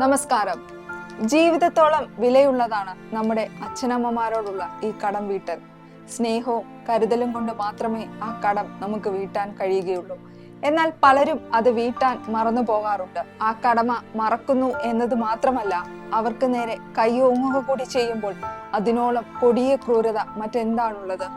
നമസ്കാരം. ജീവിതത്തോളം വിലയുള്ളതാണ് നമ്മുടെ അച്ഛനമ്മമാരോടുള്ള ഈ കടം വീട്ടൽ. സ്നേഹവും കരുതലും കൊണ്ട് മാത്രമേ ആ കടം നമുക്ക് വീട്ടാൻ കഴിയുകയുള്ളൂ. എന്നാൽ പലരും അത് വീട്ടാൻ മറന്നു പോകാറുണ്ട്. ആ കടമ മറക്കുന്നു എന്നത് മാത്രമല്ല അവർക്ക് നേരെ കൈയോങ്ങുക കൂടി ചെയ്യുമ്പോൾ അതിനോളം കൊടിയ ക്രൂരത മറ്റെന്താണുള്ളത്?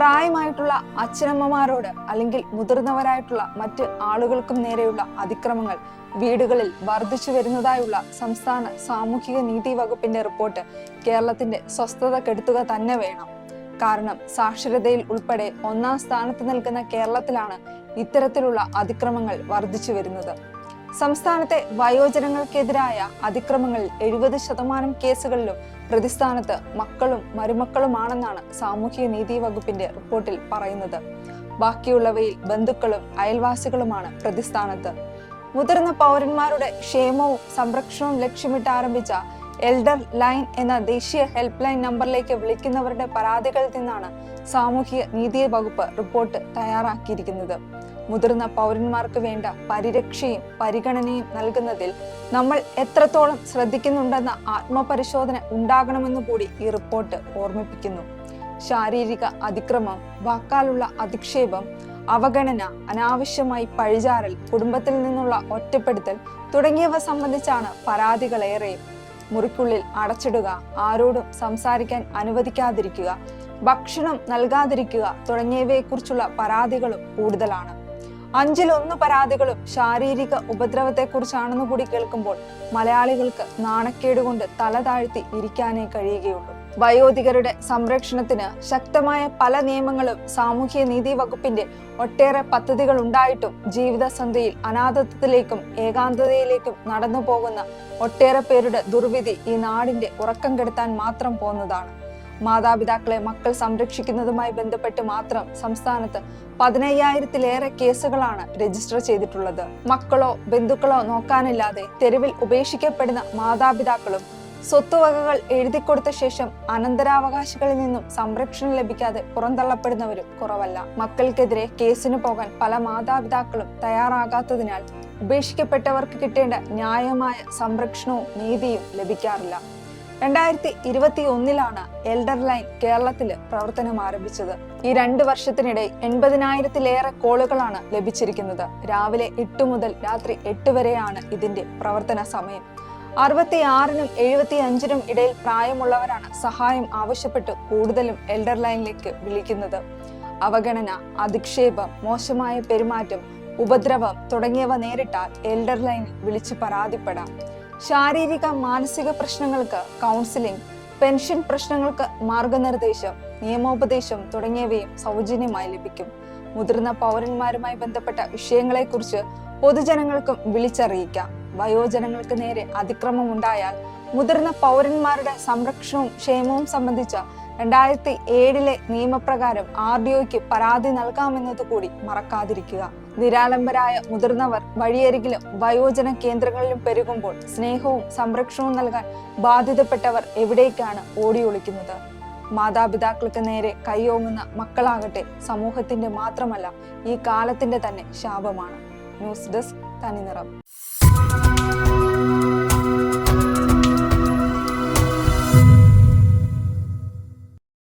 പ്രായമായിട്ടുള്ള അച്ഛനമ്മമാരോട് അല്ലെങ്കിൽ മുതിർന്നവരായിട്ടുള്ള മറ്റ് ആളുകൾക്കും നേരെയുള്ള അതിക്രമങ്ങൾ വീടുകളിൽ വർദ്ധിച്ചു വരുന്നതായുള്ള സംസ്ഥാന സാമൂഹിക നീതി വകുപ്പിന്റെ റിപ്പോർട്ട് കേരളത്തിന്റെ സ്വസ്ഥത കെടുത്തുക തന്നെ വേണം. കാരണം സാക്ഷരതയിൽ ഉൾപ്പെടെ ഒന്നാം സ്ഥാനത്ത് നിൽക്കുന്ന കേരളത്തിലാണ് ഇത്തരത്തിലുള്ള അതിക്രമങ്ങൾ വർദ്ധിച്ചു വരുന്നത്. സംസ്ഥാനത്തെ വയോജനങ്ങൾക്കെതിരായ അതിക്രമങ്ങളിൽ എഴുപത് ശതമാനം കേസുകളിലും പ്രതിസ്ഥാനത്ത് മക്കളും മരുമക്കളുമാണെന്നാണ് സാമൂഹ്യ നീതി വകുപ്പിന്റെ റിപ്പോർട്ടിൽ പറയുന്നത്. ബാക്കിയുള്ളവയിൽ ബന്ധുക്കളും അയൽവാസികളുമാണ് പ്രതിസ്ഥാനത്ത്. മുതിർന്ന പൗരന്മാരുടെ ക്ഷേമവും സംരക്ഷണവും ലക്ഷ്യമിട്ട് ആരംഭിച്ച എൽഡർ ലൈൻ എന്ന ദേശീയ ഹെൽപ്പ് ലൈൻ നമ്പറിലേക്ക് വിളിക്കുന്നവരുടെ പരാതികളിൽ നിന്നാണ് സാമൂഹ്യ നീതി വകുപ്പ് റിപ്പോർട്ട് തയ്യാറാക്കിയിരിക്കുന്നത്. മുതിർന്ന പൗരന്മാർക്ക് വേണ്ട പരിരക്ഷയും പരിഗണനയും നൽകുന്നതിൽ നമ്മൾ എത്രത്തോളം ശ്രദ്ധിക്കുന്നുണ്ടെന്ന ആത്മപരിശോധന ഉണ്ടാകണമെന്നു കൂടി ഈ റിപ്പോർട്ട് ഓർമ്മിപ്പിക്കുന്നു. ശാരീരിക അതിക്രമം വാക്കാലുള്ള അധിക്ഷേപം അവഗണന അനാവശ്യമായി പഴിചാരൽ കുടുംബത്തിൽ നിന്നുള്ള ഒറ്റപ്പെടുത്തൽ തുടങ്ങിയവ സംബന്ധിച്ചാണ് പരാതികളേറെയും മുറിക്കുള്ളിൽ അടച്ചിടുക ആരോടും സംസാരിക്കാൻ അനുവദിക്കാതിരിക്കുക ഭക്ഷണം നൽകാതിരിക്കുക തുടങ്ങിയവയെക്കുറിച്ചുള്ള പരാതികളും കൂടുതലാണ്. അഞ്ചിലൊന്ന് പരാതികളും ശാരീരിക ഉപദ്രവത്തെക്കുറിച്ചാണെന്ന് കൂടി കേൾക്കുമ്പോൾ മലയാളികൾക്ക് നാണക്കേട് കൊണ്ട് തല താഴ്ത്തി ഇരിക്കാനേ കഴിയുകയുള്ളൂ. വയോധികരുടെ സംരക്ഷണത്തിന് ശക്തമായ പല നിയമങ്ങളും സാമൂഹ്യ നീതി വകുപ്പിന്റെ ഒട്ടേറെ പദ്ധതികൾ ഉണ്ടായിട്ടും ജീവിതസന്ധിയിൽ അനാഥത്വത്തിലേക്കും ഏകാന്തതയിലേക്കും നടന്നു പോകുന്ന ഒട്ടേറെ പേരുടെ ദുർവിധി ഈ നാടിന്റെ ഉറക്കം കെടുത്താൻ മാത്രം പോന്നതാണ്. മാതാപിതാക്കളെ മക്കൾ സംരക്ഷിക്കുന്നതുമായി ബന്ധപ്പെട്ട് മാത്രം സംസ്ഥാനത്ത് പതിനയ്യായിരത്തിലേറെ കേസുകളാണ് രജിസ്റ്റർ ചെയ്തിട്ടുള്ളത്. മക്കളോ ബന്ധുക്കളോ നോക്കാനില്ലാതെ തെരുവിൽ ഉപേക്ഷിക്കപ്പെടുന്ന മാതാപിതാക്കളും സ്വത്തുവകകൾ എഴുതിക്കൊടുത്ത ശേഷം അനന്തരാവകാശികളിൽ നിന്നും സംരക്ഷണം ലഭിക്കാതെ പുറന്തള്ളപ്പെടുന്നവരും കുറവല്ല. മക്കൾക്കെതിരെ കേസിന് പോകാൻ പല മാതാപിതാക്കളും തയ്യാറാകാത്തതിനാൽ ഉപേക്ഷിക്കപ്പെട്ടവർക്ക് കിട്ടേണ്ട ന്യായമായ സംരക്ഷണവും നീതിയും ലഭിക്കാറില്ല. രണ്ടായിരത്തി ഇരുപത്തി ഒന്നിലാണ് എൽഡർ ലൈൻ കേരളത്തിൽ പ്രവർത്തനം ആരംഭിച്ചത്. ഈ രണ്ട് വർഷത്തിനിടെ എൺപതിനായിരത്തിലേറെ കോളുകളാണ് ലഭിച്ചിരിക്കുന്നത്. രാവിലെ എട്ട് മുതൽ രാത്രി എട്ട് വരെയാണ് ഇതിന്റെ പ്രവർത്തന സമയം. അറുപത്തിയാറിനും എഴുപത്തി അഞ്ചിനും ഇടയിൽ പ്രായമുള്ളവരാണ് സഹായം ആവശ്യപ്പെട്ട് കൂടുതലും എൽഡർ ലൈനിലേക്ക് വിളിക്കുന്നത്. അവഗണന അധിക്ഷേപം മോശമായ പെരുമാറ്റം ഉപദ്രവം തുടങ്ങിയവ നേരിട്ടാൽ എൽഡർ ലൈനിൽ വിളിച്ച് പരാതിപ്പെടാം. ശാരീരിക മാനസിക പ്രശ്നങ്ങൾക്ക് കൗൺസിലിംഗ് പെൻഷൻ പ്രശ്നങ്ങൾക്ക് മാർഗനിർദ്ദേശം നിയമോപദേശം തുടങ്ങിയവയും സൗജന്യമായി ലഭിക്കും. മുതിർന്ന പൗരന്മാരുമായി ബന്ധപ്പെട്ട വിഷയങ്ങളെക്കുറിച്ച് പൊതുജനങ്ങൾക്കും വിളിച്ചറിയിക്കാം. വയോജനങ്ങൾക്ക് നേരെ അതിക്രമം ഉണ്ടായാൽ മുതിർന്ന പൗരന്മാരുടെ സംരക്ഷണവും ക്ഷേമവും സംബന്ധിച്ച രണ്ടായിരത്തി ഏഴിലെ നിയമപ്രകാരം ആർ ഡി ഒക്ക് പരാതി നൽകാമെന്നത് കൂടി മറക്കാതിരിക്കുക. നിരാലംബരായ മുതിർന്നവർ വഴിയരികിലും വയോജന കേന്ദ്രങ്ങളിലും പെരുകുമ്പോൾ സ്നേഹവും സംരക്ഷണവും നൽകാൻ ബാധിതപ്പെട്ടവർ എവിടേക്കാണ് ഓടി ഒളിക്കുന്നത് മാതാപിതാക്കൾക്ക് നേരെ കൈയോങ്ങുന്ന മക്കളാകട്ടെ സമൂഹത്തിന്റെ മാത്രമല്ല ഈ കാലത്തിന്റെ തന്നെ ശാപമാണ്. ന്യൂസ് ഡെസ്ക് തനിനിറം.